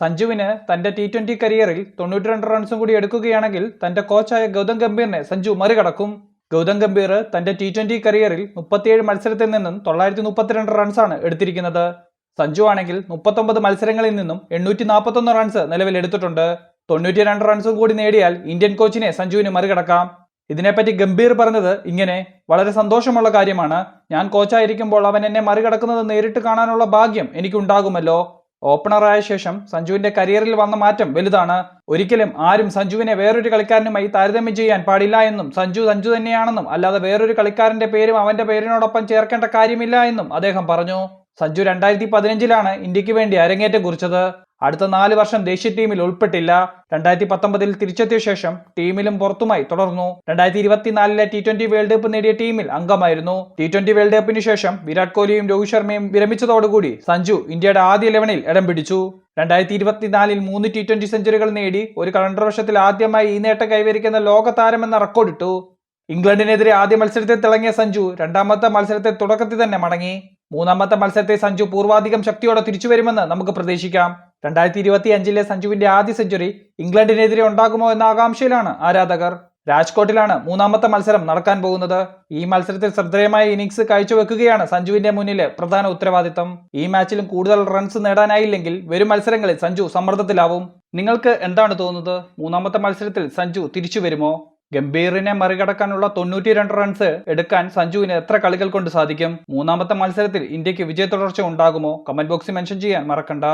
സഞ്ജുവിന് തന്റെ T twenty കരിയറിൽ തൊണ്ണൂറ്റി രണ്ട് റൺസും കൂടി എടുക്കുകയാണെങ്കിൽ തന്റെ കോച്ചായ ഗൗതം ഗംഭീറിനെ സഞ്ജു മറികടക്കും. ഗൗതം ഗംഭീർ തന്റെ ടി ട്വന്റി കരിയറിൽ മുപ്പത്തിയേഴ് മത്സരത്തിൽ നിന്നും തൊള്ളായിരത്തി മുപ്പത്തിരണ്ട് റൺസാണ് എടുത്തിരിക്കുന്നത്. സഞ്ജു ആണെങ്കിൽ മുപ്പത്തൊമ്പത് മത്സരങ്ങളിൽ നിന്നും എണ്ണൂറ്റി നാൽപ്പത്തൊന്ന് റൺസ് നിലവിൽ എടുത്തിട്ടുണ്ട്. തൊണ്ണൂറ്റി രണ്ട് റൺസും കൂടി നേടിയാൽ ഇന്ത്യൻ കോച്ചിനെ സഞ്ജുവിന് മറികടക്കാം. ഇതിനെപ്പറ്റി ഗംഭീർ പറഞ്ഞത് ഇങ്ങനെ വളരെ സന്തോഷമുള്ള കാര്യമാണ്. ഞാൻ കോച്ചായിരിക്കുമ്പോൾ അവൻ എന്നെ മറികടക്കുന്നത് നേരിട്ട് കാണാനുള്ള ഭാഗ്യം എനിക്കുണ്ടാകുമല്ലോ. ഓപ്പണറായ ശേഷം സഞ്ജുവിന്റെ കരിയറിൽ വന്ന മാറ്റം വലുതാണ്. ഒരിക്കലും ആരും സഞ്ജുവിനെ വേറൊരു കളിക്കാരനുമായി താരതമ്യം ചെയ്യാൻ പാടില്ല എന്നും സഞ്ജു സഞ്ജു തന്നെയാണെന്നും അല്ലാതെ വേറൊരു കളിക്കാരന്റെ പേരും അവന്റെ പേരിനോടൊപ്പം ചേർക്കേണ്ട കാര്യമില്ല എന്നും അദ്ദേഹം പറഞ്ഞു. സഞ്ജു രണ്ടായിരത്തി പതിനഞ്ചിലാണ് ഇന്ത്യയ്ക്ക് വേണ്ടി അരങ്ങേറ്റം കുറിച്ചത്. അടുത്ത നാല് വർഷം ദേശീയ ടീമിൽ ഉൾപ്പെട്ടില്ല. രണ്ടായിരത്തി പത്തൊമ്പതിൽ തിരിച്ചെത്തിയ ശേഷം ടീമിലും പുറത്തുമായി തുടർന്നു. രണ്ടായിരത്തി ഇരുപത്തിനാലിലെ ടി ട്വന്റി വേൾഡ് കപ്പ് നേടിയ ടീമിൽ അംഗമായിരുന്നു. ടി ട്വന്റി വേൾഡ് കപ്പിന് ശേഷം വിരാട് കോഹ്ലിയും രോഹിത് ശർമ്മയും വിരമിച്ചതോടുകൂടി സഞ്ജു ഇന്ത്യയുടെ ആദ്യ ഇലവനിൽ ഇടം പിടിച്ചു. രണ്ടായിരത്തി ഇരുപത്തിനാലിൽ മൂന്ന് ടി ട്വന്റി സെഞ്ചുറികൾ നേടി ഒരു കലണ്ടർ വർഷത്തിൽ ആദ്യമായി ഈ നേട്ടം കൈവരിക്കുന്ന ലോക താരമെന്ന റെക്കോർഡിട്ടു ഇംഗ്ലണ്ടിനെതിരെ ആദ്യ മത്സരത്തിൽ തിളങ്ങിയ സഞ്ജു രണ്ടാമത്തെ മത്സരത്തെ തുടക്കത്തിൽ തന്നെ മടങ്ങി. മൂന്നാമത്തെ മത്സരത്തെ സഞ്ജു പൂർവാധികം ശക്തിയോടെ തിരിച്ചുവരുമെന്ന് നമുക്ക് പ്രതീക്ഷിക്കാം. രണ്ടായിരത്തി ഇരുപത്തി അഞ്ചിലെ സഞ്ജുവിന്റെ ആദ്യ സെഞ്ചുറി ഇംഗ്ലണ്ടിനെതിരെ ഉണ്ടാകുമോ എന്ന ആകാംക്ഷയിലാണ് ആരാധകർ. രാജ്കോട്ടിലാണ് മൂന്നാമത്തെ മത്സരം നടക്കാൻ പോകുന്നത്. ഈ മത്സരത്തിൽ ശ്രദ്ധേയമായ ഇന്നിംഗ്സ് കാഴ്ചവെക്കുകയാണ് സഞ്ജുവിന്റെ മുന്നിലെ പ്രധാന ഉത്തരവാദിത്തം. ഈ മാച്ചിലും കൂടുതൽ റൺസ് നേടാനായില്ലെങ്കിൽ വരും മത്സരങ്ങളിൽ സഞ്ജു സമ്മർദ്ദത്തിലാവും. നിങ്ങൾക്ക് എന്താണ് തോന്നുന്നത്? മൂന്നാമത്തെ മത്സരത്തിൽ സഞ്ജു തിരിച്ചു വരുമോ? ഗംഭീറിനെ മറികടക്കാനുള്ള തൊണ്ണൂറ്റി രണ്ട് റൺസ് എടുക്കാൻ സഞ്ജുവിന് എത്ര കളികൾ കൊണ്ട് സാധിക്കും? മൂന്നാമത്തെ മത്സരത്തിൽ ഇന്ത്യയ്ക്ക് വിജയ തുടർച്ച ഉണ്ടാകുമോ? കമന്റ് ബോക്സിൽ മെൻഷൻ ചെയ്യാൻ മറക്കണ്ട.